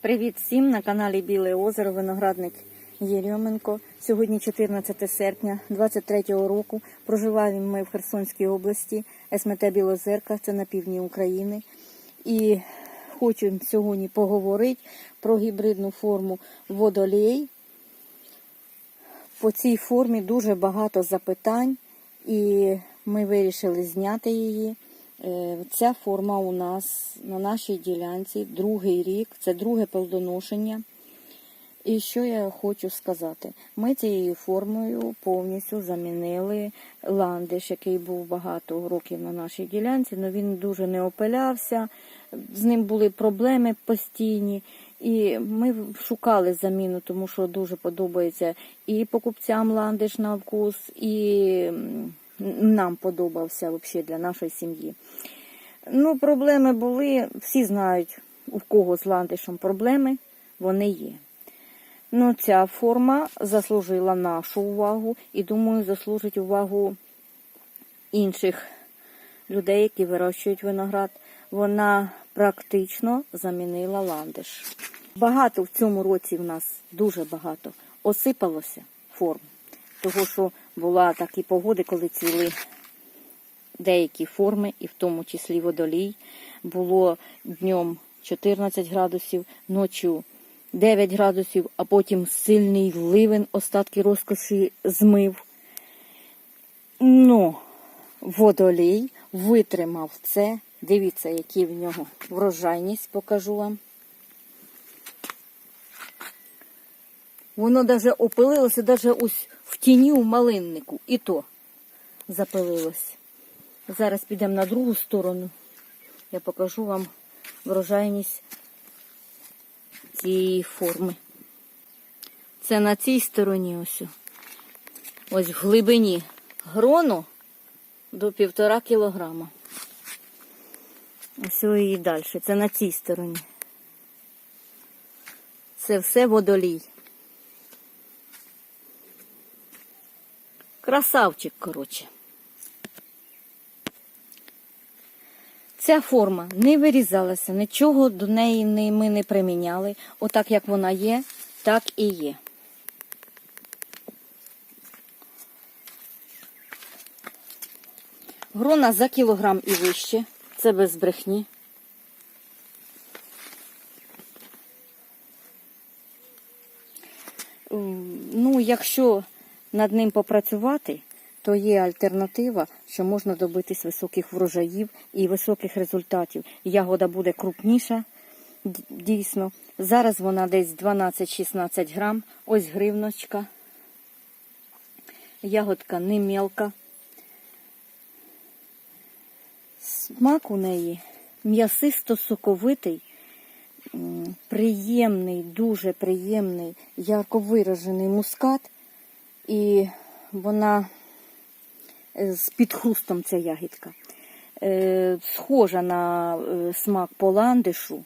Привіт всім на каналі Біле озеро, виноградник Єрьоменко. Сьогодні 14 серпня 23 року. Проживаємо ми в Херсонській області, СМТ Білозерка, це на півдні України. І хочу сьогодні поговорити про гібридну форму водолей. По цій формі дуже багато запитань, і ми вирішили зняти її. Е, Ця форма у нас на нашій ділянці другий рік, це друге плодоношення. І що я хочу сказати? Ми цією формою повністю замінили ландиш, який був багато років на нашій ділянці, але він дуже не опилявся, з ним були проблеми постійні. І ми шукали заміну, тому що дуже подобається і покупцям ландиш на вкус, і нам подобався взагалі для нашої сім'ї. Ну, проблеми були, всі знають, у кого з ландишем проблеми, вони є. Ну, ця форма заслужила нашу увагу і, думаю, заслужить увагу інших людей, які вирощують виноград. Вона практично замінила ландиш. Багато в цьому році в нас дуже багато осипалося форм, того що була такі погоди, коли цвіли деякі форми, і в тому числі водолій. Було днем 14 градусів, ночі 9 градусів, а потім сильний ливень, остатки розкоші змив. Ну, водолій витримав це. Дивіться, які в нього врожайність, покажу вам. Воно даже опилилося, даже ось тіні у малиннику. І то запилилось. Зараз підемо на другу сторону. Я покажу вам врожайність цієї форми. Це на цій стороні ось. Ось в глибині грону до півтора кілограма. Ось і далі. Це на цій стороні. Це все водолій. Красавчик, коротше. Ця форма не вирізалася, нічого до неї ми не приміняли. Отак як вона є, так і є. Грона за кілограм і вище. Це без брехні. Ну, якщо над ним попрацювати, то є альтернатива, що можна добитись високих врожаїв і високих результатів. Ягода буде крупніша, дійсно. Зараз вона десь 12-16 грам. Ось гривночка. Ягодка не мелка. Смак у неї м'ясисто-соковитий, приємний, дуже приємний, ярко виражений мускат. І вона е, з підхрустом ця ягідка. Е, Схожа на е, смак по ландишу,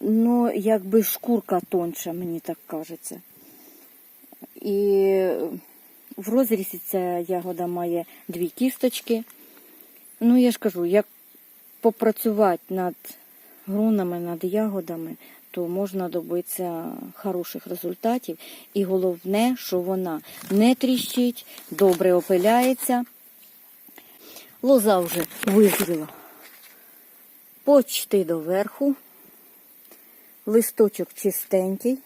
але якби шкурка тонша, мені так кажеться. І в розрізі ця ягода має дві кісточки. Ну, я ж кажу, як попрацювати над грунами, над ягодами, то можна добитися хороших результатів. І головне, що вона не тріщить, добре опиляється. Лоза вже визріла почти до верху. Листочок чистенький.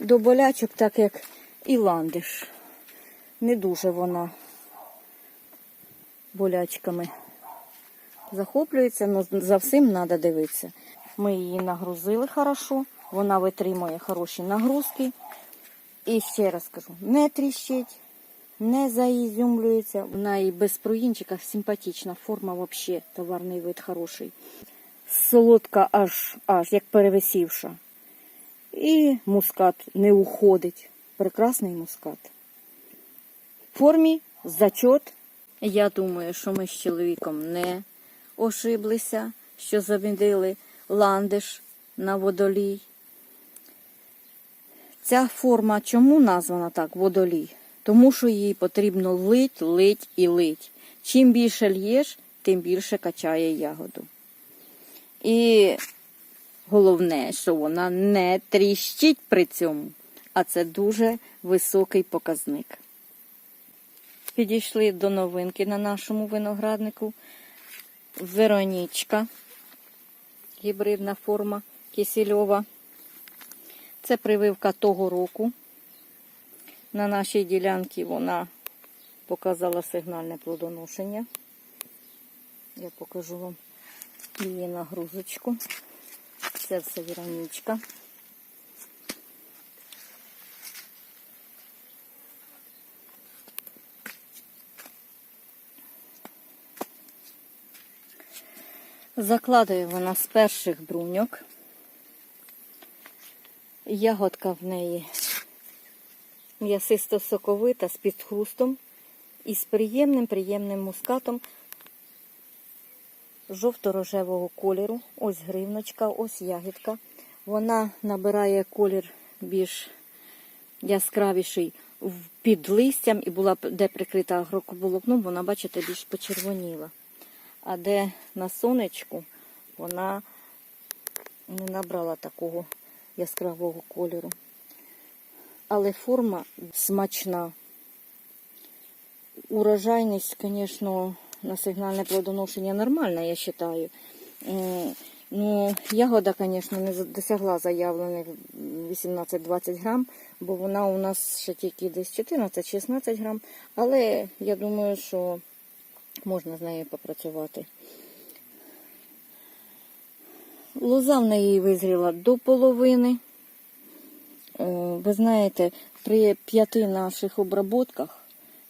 До болячок, так як і ландиш. Не дуже вона болячками захоплюється, але за всім треба дивитися. Ми її нагрузили хорошо, вона витримує хороші нагрузки. І ще раз кажу, не тріщить, не заізюмлюється. Вона і без проїнчика симпатична форма, взагалі товарний вид хороший. Солодка аж, аж як перевисівша. І мускат не уходить. Прекрасний мускат. В формі зачот. Я думаю, що ми з чоловіком не ошиблися, що замінили ландиш на водолій. Ця форма чому названа так водолій? Тому що її потрібно лить, лить і лить. Чим більше л'єш, тим більше качає ягоду. І головне, що вона не тріщить при цьому, а це дуже високий показник. Підійшли до новинки на нашому винограднику. Веронічка, гібридна форма кисельова. Це прививка того року. На нашій ділянці вона показала сигнальне плодоношення. Я покажу вам її нагрузочку. Це все Веронічка. Закладує вона з перших бруньок. Ягодка в неї м'ясисто соковита з підхрустом і з приємним приємним мускатом жовто-рожевого кольору. Ось гривночка, ось ягідка. Вона набирає колір більш яскравіший під листям і була де прикрита агрокоболокном, вона, бачите, більш почервоніла. А де на сонечку вона не набрала такого яскравого кольору. Але форма смачна. Урожайність, звісно, на сигнальне плодоношення нормальна, я вважаю. Ну, ягода, звісно, не досягла заявлених 18-20 грам, бо вона у нас ще тільки десь 14-16 грам. Але я думаю, що можна з нею попрацювати. Лоза в неї визріла до половини. Е, Ви знаєте, при п'яти наших обработках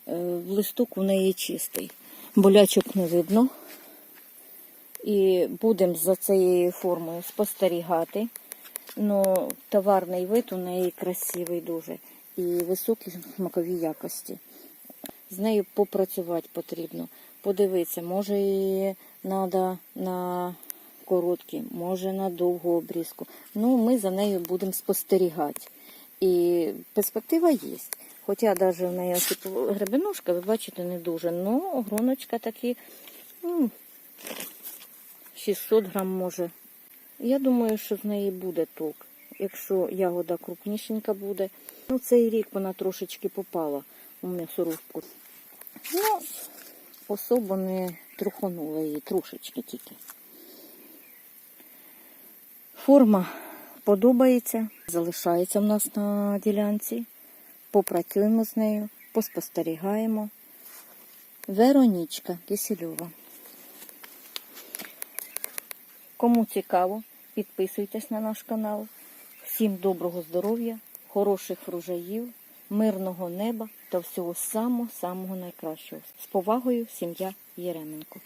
е, листок у неї чистий. Болячок не видно. І будемо за цією формою спостерігати. Ну, товарний вид у неї красивий дуже і високі смакові якості. З нею попрацювати потрібно. Подивитися, може її треба на короткі, може на довгу обрізку. Ну, ми за нею будемо спостерігати. І перспектива є. Хоча навіть в неї типу, гребенушка, ви бачите, не дуже. Ну, гроночка такі ну, 600 грам може. Я думаю, що з неї буде толк. Якщо ягода крупнішенька буде. Ну, цей рік вона трошечки попала у м'ясорубку. Ну, особо не труханула її, трошечки тільки. Форма подобається, залишається в нас на ділянці. Попрацюємо з нею, поспостерігаємо. Веронічка Кисельова. Кому цікаво, підписуйтесь на наш канал. Всім доброго здоров'я, хороших врожаїв, мирного неба та всього самого-самого найкращого. З повагою, сім'я Єременко.